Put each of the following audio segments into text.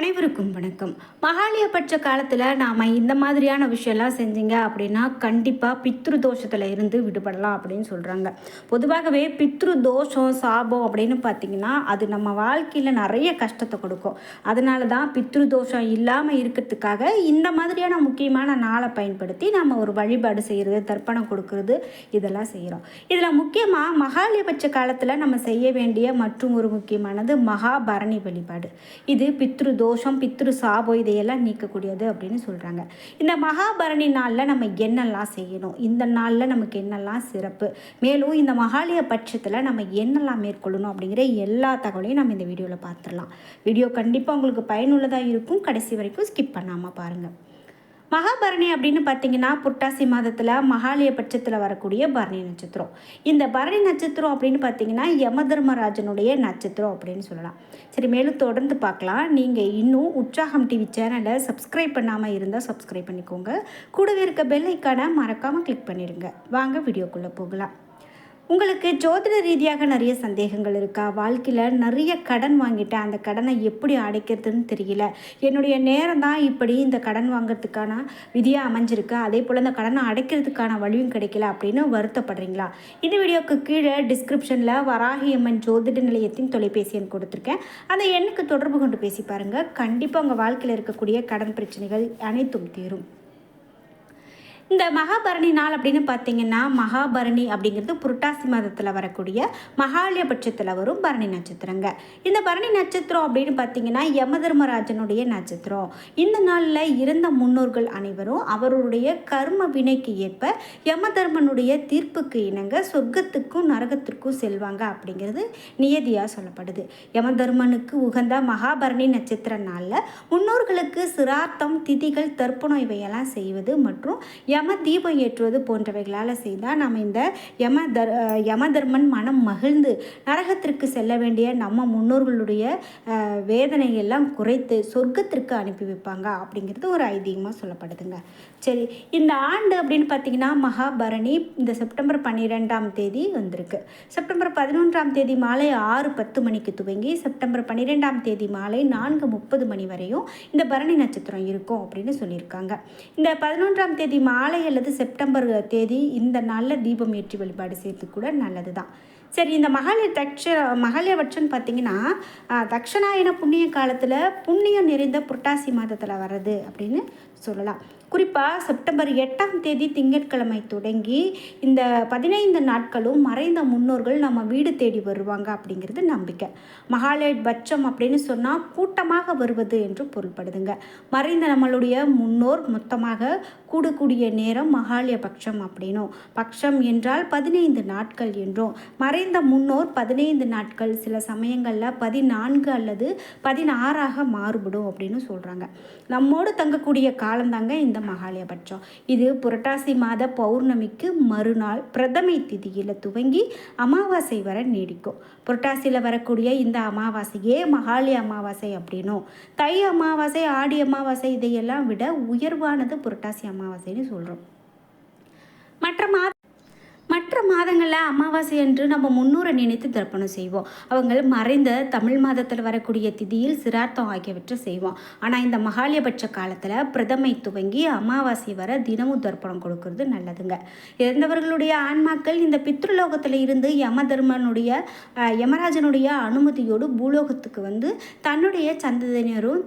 அனைவருக்கும் வணக்கம். மகாலயபட்ச காலத்தில் நாம் இந்த மாதிரியான விஷயம்லாம் செஞ்சீங்க அப்படின்னா கண்டிப்பாக பித்ரு தோஷத்தில் இருந்து விடுபடலாம் அப்படின்னு சொல்கிறாங்க பொதுவாகவே பித்ரு தோஷம் சாபம் அப்படின்னு பார்த்தீங்கன்னா அது நம்ம வாழ்க்கையில் நிறைய கஷ்டத்தை கொடுக்கும். அதனால தான் பித்ரு தோஷம் இல்லாமல் இருக்கிறதுக்காக இந்த மாதிரியான முக்கியமான நாளை பயன்படுத்தி நம்ம ஒரு வழிபாடு செய்கிறது தர்ப்பணம் கொடுக்கறது இதெல்லாம் செய்கிறோம் இதில் முக்கியமாக மகாலயபட்ச காலத்தில் நம்ம செய்ய வேண்டிய மற்றும் ஒரு முக்கியமானது மகாபரணி வழிபாடு. இது பித்ரு தோஷம் பித்ரு சாபம் இதையெல்லாம் நீக்கக்கூடியது அப்படின்னு சொல்கிறாங்க இந்த மகாபரணி நாளில் நம்ம என்னெல்லாம் செய்யணும்? இந்த நாளில் நமக்கு என்னெல்லாம் சிறப்பு? மேலும் இந்த மகாலய பட்சத்தில் நம்ம என்னெல்லாம் மேற்கொள்ளணும் அப்படிங்கிற எல்லா தகவலையும் நம்ம இந்த வீடியோவில் பார்த்துடலாம். வீடியோ கண்டிப்பாக உங்களுக்கு பயனுள்ளதாக இருக்கும். கடைசி வரைக்கும் ஸ்கிப் பண்ணாமல் பாருங்கள் மகாபரணி அப்படின்னு பார்த்தீங்கன்னா புரட்டாசி மாதத்தில் மகாலய பட்சத்தில் வரக்கூடிய பரணி நட்சத்திரம். இந்த பரணி நட்சத்திரம் அப்படின்னு பார்த்தீங்கன்னா யம தர்மராஜனுடைய நட்சத்திரம் அப்படின்னு சொல்லலாம். சரி மேலும் தொடர்ந்து பார்க்கலாம். நீங்கள் இன்னும் உற்சாகம் டிவி சேனலை சப்ஸ்கிரைப் பண்ணாமல் இருந்தால் சப்ஸ்கிரைப் பண்ணிக்கோங்க. கூடவே இருக்க பெல் ஐக்கானை மறக்காமல் கிளிக் பண்ணிடுங்க. வாங்க வீடியோக்குள்ளே போகலாம். உங்களுக்கு ஜோதிட ரீதியாக நிறைய சந்தேகங்கள் இருக்கா? வாழ்க்கையில் நிறைய கடன் வாங்கிட்டேன். அந்த கடனை எப்படி அடைக்கிறதுன்னு தெரியல. என்னுடைய நேரம் தான் இப்படி இந்த கடன் வாங்குறதுக்கான விதியாக அமைஞ்சிருக்கு. அதே போல் இந்த கடனை அடைக்கிறதுக்கான வழியும் கிடைக்கல அப்படின்னு வருத்தப்படுறீங்களா? இந்த வீடியோக்கு கீழே டிஸ்கிரிப்ஷனில் வராகி அம்மன் ஜோதிட நிலையத்தின் தொலைபேசி எண் கொடுத்துருக்கேன். அந்த எண்ணுக்கு தொடர்பு கொண்டு பேசி பாருங்கள் கண்டிப்பாக உங்கள் வாழ்க்கையில் இருக்கக்கூடிய கடன் பிரச்சனைகள் அனைத்தும் தீரும். இந்த மகாபரணி நாள் அப்படின்னு பார்த்தீங்கன்னா மகாபரணி அப்படிங்கிறது புரட்டாசி மாதத்தில் வரக்கூடிய மகாலய பட்சத்தில் வரும் பரணி நட்சத்திரங்க. இந்த பரணி நட்சத்திரம் அப்படின்னு பார்த்தீங்கன்னா யமதர்மராஜனுடைய நட்சத்திரம். இந்த நாளில் இருந்த முன்னோர்கள் அனைவரும் அவருடைய கர்ம வினைக்கு ஏற்ப யமதர்மனுடைய தீர்ப்புக்கு இணங்க சொர்க்கத்துக்கும் நரகத்திற்கும் செல்வாங்க அப்படிங்கிறது நியதியாக சொல்லப்படுது. யமதர்மனுக்கு உகந்த மகாபரணி நட்சத்திர நாளில் முன்னோர்களுக்கு சிரார்த்தம் திதிகள் தர்ப்பணம் இவையெல்லாம் செய்வது மற்றும் யம தீபம் ஏற்றுவது போன்றவைகளால் செய்தால் நம்ம இந்த யம தர் யமதர்மன் மனம் மகிழ்ந்து நரகத்திற்கு செல்ல வேண்டிய நம்ம முன்னோர்களுடைய வேதனையெல்லாம் குறைத்து சொர்க்கத்திற்கு அனுப்பி வைப்பாங்க அப்படிங்கிறது ஒரு ஐதீகமாக சொல்லப்படுதுங்க. சரி இந்த ஆண்டு அப்படின்னு பார்த்தீங்கன்னா மகாபரணி இந்த செப்டம்பர் பன்னிரெண்டாம் தேதி வந்திருக்கு. செப்டம்பர் பதினொன்றாம் தேதி மாலை ஆறு பத்து மணிக்கு துவங்கி செப்டம்பர் பன்னிரெண்டாம் தேதி மாலை நான்கு முப்பது மணி வரையும் இந்த பரணி நட்சத்திரம் இருக்கும் அப்படின்னு சொல்லியிருக்காங்க. இந்த பதினொன்றாம் தேதி மாலை அல்லது செப்டம்பர் தேதி இந்த நாளில் தீபம் ஏற்றி வழிபாடு செய்யறது கூட நல்லது தான் சரி இந்த மகளிர் தட்ச மகளிரவற்றன் பார்த்தீங்கன்னா தக்ஷநாயன புண்ணிய காலத்தில் புண்ணியம் நிறைந்த புரட்டாசி மாதத்தில் வர்றது அப்படின்னு சொல்லலாம். குறிப்பாக செப்டம்பர் எட்டாம் தேதி திங்கட்கிழமை தொடங்கி இந்த பதினைந்து நாட்களும் மறைந்த முன்னோர்கள் நம்ம வீடு தேடி வருவாங்க அப்படிங்கிறது நம்பிக்கை. மகாலயட் பட்சம் அப்படின்னு சொன்னால் கூட்டமாக வருவது என்று பொருள்படுதுங்க. மறைந்த நம்மளுடைய முன்னோர் மொத்தமாக கூடக்கூடிய நேரம் மகாலய பட்சம் அப்படின்னும். பட்சம் என்றால் பதினைந்து நாட்கள் என்றும். மறை மறைந்த முன்னோர் பதினைந்து நாட்கள் சில சமயங்களில் பதினான்கு அல்லது பதினாறாக மாறுபடும் அப்படின்னு சொல்கிறாங்க நம்மோடு தங்கக்கூடிய காலந்தாங்க இந்த மகாலயபட்சம் இது புரட்டாசி மாத பௌர்ணமிக்கு மறுநாள் பிரதமை திதியில் துவங்கி அமாவாசை வர நீடிக்கும். புரட்டாசியில் வரக்கூடிய இந்த அமாவாசையே மகாலி அமாவாசை அப்படின்னும். தை அமாவாசை ஆடி அமாவாசை இதையெல்லாம் விட உயர்வானது புரட்டாசி அமாவாசைன்னு சொல்கிறோம் மற்ற மாத மற்ற மாதங்களில் அமாவாசை அன்று நம்ம முன்னோரை நினைத்து தர்ப்பணம் செய்வோம். அவங்கள் மறைந்த தமிழ் மாதத்தில் வரக்கூடிய திதியில் சிரார்த்தம் ஆகியவற்றை செய்வோம். ஆனால் இந்த மகாலயபட்ச காலத்தில் பிரதமை துவங்கி அமாவாசை வர தினமும் தர்ப்பணம் கொடுக்கறது நல்லதுங்க. இறந்தவர்களுடைய ஆன்மாக்கள் இந்த பித்ருலோகத்தில் இருந்து யமதர்மனுடைய தர்மனுடைய யமராஜனுடைய அனுமதியோடு பூலோகத்துக்கு வந்து தன்னுடைய சந்ததியினரும்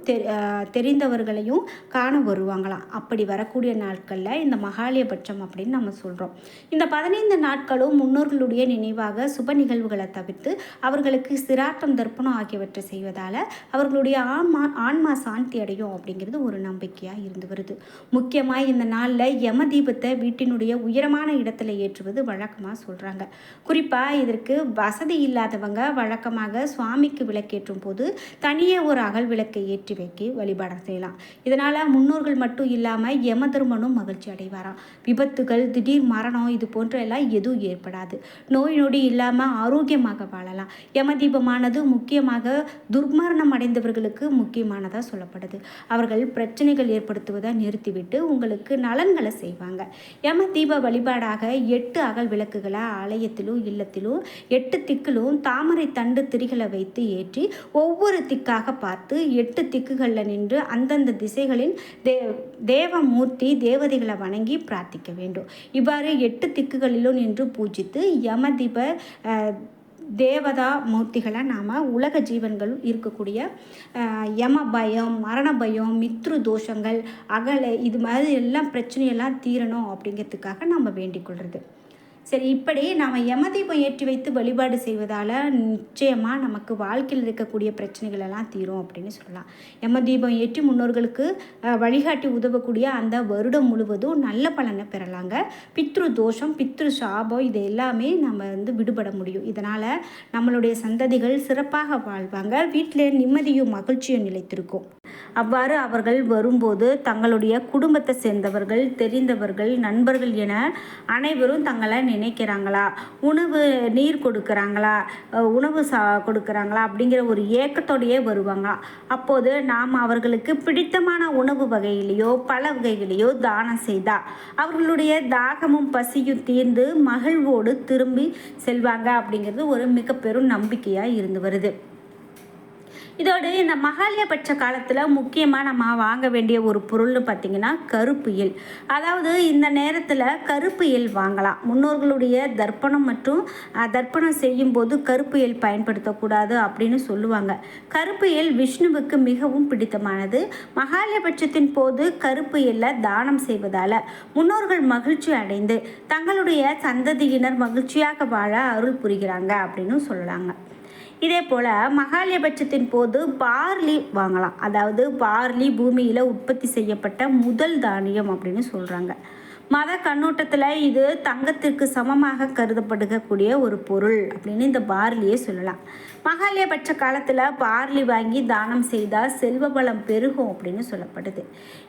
தெரிந்தவர்களையும் காண வருவாங்களாம். அப்படி வரக்கூடிய நாட்களில் இந்த மகாலயபட்சம் அப்படின்னு நம்ம சொல்கிறோம் இந்த பதினைந்து நாட்களும் முன்னோர்களுடைய நினைவாக சுப நிகழ்வுகளை தவிர்த்து அவர்களுக்கு சிராட்டம் தர்ப்பணம் ஆகியவற்றை செய்வதால் அவர்களுடைய ஆன்மா ஆன்மா சாந்தி அடையும் அப்படிங்கிறது ஒரு நம்பிக்கையாக இருந்து வருது. முக்கியமாக இந்த நாளில் யம தீபத்தை வீட்டினுடைய உயரமான இடத்துல ஏற்றுவது வழக்கமாக சொல்கிறாங்க குறிப்பாக இதற்கு வசதி இல்லாதவங்க வழக்கமாக சுவாமிக்கு விளக்கேற்றும் போது தனியே ஒரு அகல் விளக்கை ஏற்றி வைக்க வழிபாடு செய்யலாம். இதனால் முன்னோர்கள் மட்டும் இல்லாமல் யம தர்மனும் மகிழ்ச்சி அடைவாராம். விபத்துகள் திடீர் மரணம் இது போன்ற எல்லாம் எதுவும் ஏற்படாது. நோய் நொடி இல்லாமல் ஆரோக்கியமாக வாழலாம். யமதீபமானது முக்கியமாக துர்மரணம் அடைந்தவர்களுக்கு முக்கியமானதாக சொல்லப்படுது. அவர்கள் பிரச்சனைகள் ஏற்படுத்துவதை நிறுத்திவிட்டு உங்களுக்கு நலன்களை செய்வாங்க. யம தீப வழிபாடாக எட்டு அகல் விளக்குகளை ஆலயத்திலும் இல்லத்திலும் எட்டு திக்கிலும் தாமரை தண்டு திரிகளை வைத்து ஏற்றி ஒவ்வொரு திக்காக பார்த்து எட்டு திக்குகளில் நின்று அந்தந்த திசைகளின் தே தேவமூர்த்தி தேவதைகளை வணங்கி பிரார்த்திக்க வேண்டும். இவ்வாறு எட்டு திக்குகளிலும் நின்று பூஜித்து யமதிப தேவதா மூர்த்திகளை நாம் உலக ஜீவன்கள் இருக்கக்கூடிய யம பயம் மரண பயம் மித்ரு தோஷங்கள் அகலை இது மாதிரி எல்லாம் பிரச்சனையெல்லாம் தீரணும் அப்படிங்கிறதுக்காக நம்ம வேண்டிக் கொள்வது சரி இப்படி நாம் யமதீபம் ஏற்றி வைத்து வழிபாடு செய்வதால் நிச்சயமாக நமக்கு வாழ்க்கையில் இருக்கக்கூடிய பிரச்சனைகள் எல்லாம் தீரும் அப்படின்னு சொல்லலாம். யமதீபம் ஏற்றி முன்னோர்களுக்கு வழிகாட்டி உதவக்கூடிய அந்த வருடம் முழுவதும் நல்ல பலனை பெறலாங்க. பித்ரு தோஷம் பித்ரு சாபம் இது எல்லாமே நம்ம வந்து விடுபட முடியும். இதனால் நம்மளுடைய சந்ததிகள் சிறப்பாக வாழ்வாங்க. வீட்டில் நிம்மதியும் மகிழ்ச்சியும் நிலைத்திருக்கும். அவ்வாறு அவர்கள் வரும்போது தங்களுடைய குடும்பத்தை சேர்ந்தவர்கள் தெரிந்தவர்கள் நண்பர்கள் என அனைவரும் தங்களை நினைக்கிறாங்களா? உணவு நீர் கொடுக்குறாங்களா? உணவு சா கொடுக்குறாங்களா? அப்படிங்கிற ஒரு ஏக்கத்தோடையே வருவாங்களா அப்போது நாம் அவர்களுக்கு பிடித்தமான உணவு வகையிலேயோ பல வகைகளையோ தானம் செய்தா அவர்களுடைய தாகமும் பசியும் தீர்ந்து மகிழ்வோடு திரும்பி செல்வாங்க அப்படிங்கிறது ஒரு மிக பெரும் நம்பிக்கையாக இருந்து வருது. இதோடு இந்த மகாலயபட்ச காலத்தில் முக்கியமாக நம்ம வாங்க வேண்டிய ஒரு பொருள்னு பார்த்திங்கன்னா கருப்பு எல் அதாவது இந்த நேரத்தில் கருப்பு எல் வாங்கலாம். முன்னோர்களுடைய தர்ப்பணம் மற்றும் தர்ப்பணம் செய்யும் போது கருப்பு எல் பயன்படுத்தக்கூடாது அப்படின்னு சொல்லுவாங்க. கருப்பு எல் விஷ்ணுவுக்கு மிகவும் பிடித்தமானது. மகாலயபட்சத்தின் போது கருப்பு எல்லை தானம் செய்வதால் முன்னோர்கள் மகிழ்ச்சி அடைந்து தங்களுடைய சந்ததியினர் மகிழ்ச்சியாக வாழ அருள் புரிகிறாங்க அப்படின்னு சொல்லலாங்க. இதே போல் மகாலயபட்சத்தின் போது பார்லி வாங்கலாம். அதாவது பார்லி பூமியில் உற்பத்தி செய்யப்பட்ட முதல் தானியம் அப்படின்னு சொல்கிறாங்க மத கண்ணோட்டத்தில் இது தங்கத்திற்கு சமமாக கருதப்படுகக்கூடிய ஒரு பொருள் அப்படின்னு இந்த பார்லியே சொல்லலாம். மகாலயபட்ச காலத்தில் பார்லி வாங்கி தானம் செய்தால் செல்வ பலம் பெருகும் அப்படின்னு சொல்லப்படுது.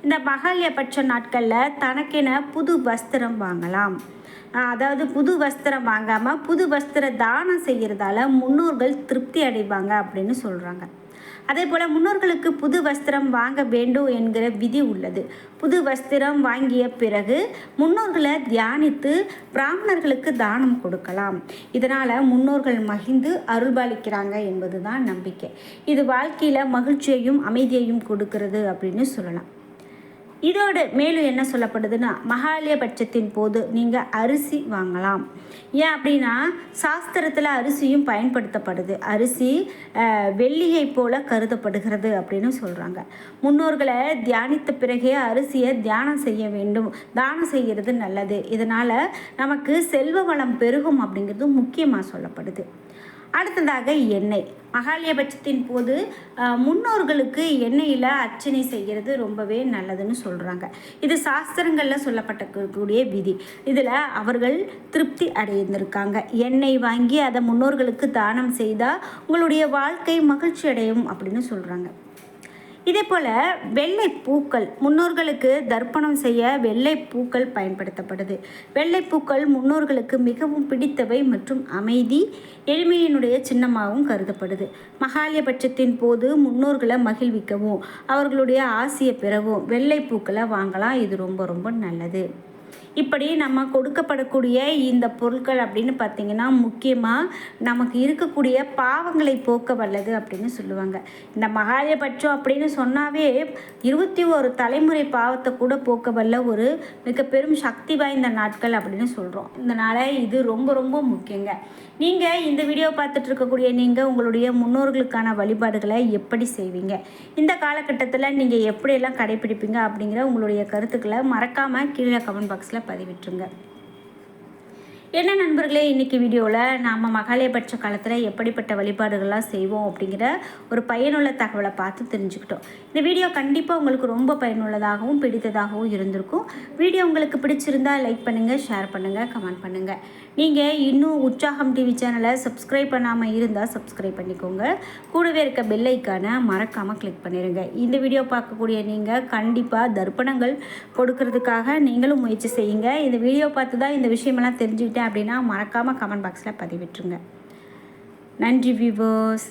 இந்த மகாலயபட்ச நாட்களில் தனக்கென புது வஸ்திரம் வாங்கலாம். அதாவது புது வஸ்திரம் வாங்காமல் புது வஸ்திர தானம் செய்கிறதால முன்னோர்கள் திருப்தி அடைவாங்க அப்படின்னு சொல்கிறாங்க அதே போல் முன்னோர்களுக்கு புது வஸ்திரம் வாங்க வேண்டும் என்கிற விதி உள்ளது. புது வஸ்திரம் வாங்கிய பிறகு முன்னோர்களை தியானித்து பிராமணர்களுக்கு தானம் கொடுக்கலாம். இதனால் முன்னோர்கள் மகிழ்ந்து அருள்பாலிக்கிறாங்க என்பது தான் நம்பிக்கை. இது வாழ்க்கையில் மகிழ்ச்சியையும் அமைதியையும் கொடுக்கிறது அப்படின்னு சொல்லலாம். இதோடு மேலும் என்ன சொல்லப்படுதுன்னா மகாலயபட்சத்தின் போது நீங்கள் அரிசி வாங்கலாம். ஏன் அப்படின்னா சாஸ்திரத்தில் அரிசியும் பயன்படுத்தப்படுது. அரிசி வெள்ளியை வெள்ளியைப் போல கருதப்படுகிறது அப்படின்னு சொல்கிறாங்க முன்னோர்களை தியானித்த பிறகே அரிசியை தியானம் செய்ய வேண்டும். தானம் செய்கிறது நல்லது. இதனால் நமக்கு செல்வ வளம் பெருகும் அப்படிங்கிறது முக்கியமாக சொல்லப்படுது. அடுத்ததாக எண்ணெய். மகாலயபட்சத்தின் போது முன்னோர்களுக்கு எண்ணெயில் அர்ச்சனை செய்கிறது ரொம்பவே நல்லதுன்னு சொல்கிறாங்க இது சாஸ்திரங்களில் சொல்லப்பட்டக்கூடிய விதி. இதில் அவர்கள் திருப்தி அடைந்திருக்காங்க. எண்ணெய் வாங்கி அதை முன்னோர்களுக்கு தானம் செய்தால் உங்களுடைய வாழ்க்கை மகிழ்ச்சி அடையும் அப்படின்னு சொல்கிறாங்க இதே போல் வெள்ளை பூக்கள் முன்னோர்களுக்கு தர்ப்பணம் செய்ய வெள்ளை பூக்கள் பயன்படுத்தப்படுது. வெள்ளை பூக்கள் முன்னோர்களுக்கு மிகவும் பிடித்தவை மற்றும் அமைதி எளிமையினுடைய சின்னமாகவும் கருதப்படுது. மகாலயபட்சத்தின் போது முன்னோர்களை மகிழ்விக்கவும் அவர்களுடைய ஆசையை பெறவும் வெள்ளை பூக்களை வாங்கலாம். இது ரொம்ப ரொம்ப நல்லது. இப்படி நம்ம கொடுக்கப்படக்கூடிய இந்த பொருட்கள் அப்படின்னு பார்த்தீங்கன்னா முக்கியமாக நமக்கு இருக்கக்கூடிய பாவங்களை போக்க வல்லது அப்படின்னு சொல்லுவாங்க. இந்த மகாலயபட்சம் அப்படின்னு சொன்னாவே இருபத்தி ஒரு தலைமுறை பாவத்தை கூட போக்க வல்ல ஒரு மிக பெரும் சக்தி வாய்ந்த நாட்கள் அப்படின்னு சொல்கிறோம் இதனால் இது ரொம்ப ரொம்ப முக்கியங்க. நீங்கள் இந்த வீடியோ பார்த்துட்டு இருக்கக்கூடிய நீங்கள் உங்களுடைய முன்னோர்களுக்கான வழிபாடுகளை எப்படி செய்வீங்க? இந்த காலகட்டத்தில் நீங்கள் எப்படியெல்லாம் கடைபிடிப்பீங்க அப்படிங்கிற உங்களுடைய கருத்துக்களை மறக்காமல் கீழே கமெண்ட் பாக்ஸில் பதிவிட்டுருங்க. என்ன நண்பர்களே இன்றைக்கி வீடியோவில் நாம் மகாலயபட்ச காலத்தில் எப்படிப்பட்ட வழிபாடுகள்லாம் செய்வோம் அப்படிங்கிற ஒரு பயனுள்ள தகவலை பார்த்து தெரிஞ்சுக்கிட்டோம். இந்த வீடியோ கண்டிப்பாக உங்களுக்கு ரொம்ப பயனுள்ளதாகவும் பிடித்ததாகவும் இருந்திருக்கும். வீடியோ உங்களுக்கு பிடிச்சிருந்தா லைக் பண்ணுங்கள் ஷேர் பண்ணுங்கள் கமெண்ட் பண்ணுங்கள் நீங்கள் இன்னும் உற்சாகம் டிவி சேனலை சப்ஸ்கிரைப் பண்ணாமல் இருந்தால் சப்ஸ்கிரைப் பண்ணிக்கோங்க. கூடவே இருக்க பெல் மறக்காமல் கிளிக் பண்ணிடுங்க இந்த வீடியோ பார்க்கக்கூடிய நீங்கள் கண்டிப்பாக தர்ப்பணங்கள் கொடுக்கறதுக்காக நீங்களும் முயற்சி செய்யுங்க. இந்த வீடியோ பார்த்து தான் இந்த விஷயமெல்லாம் தெரிஞ்சுக்கிட்டேன். அப்படின்னா மறக்காமல் கமெண்ட் பாக்ஸில் பதிவிட்டுருங்க. நன்றி வியூவர்ஸ்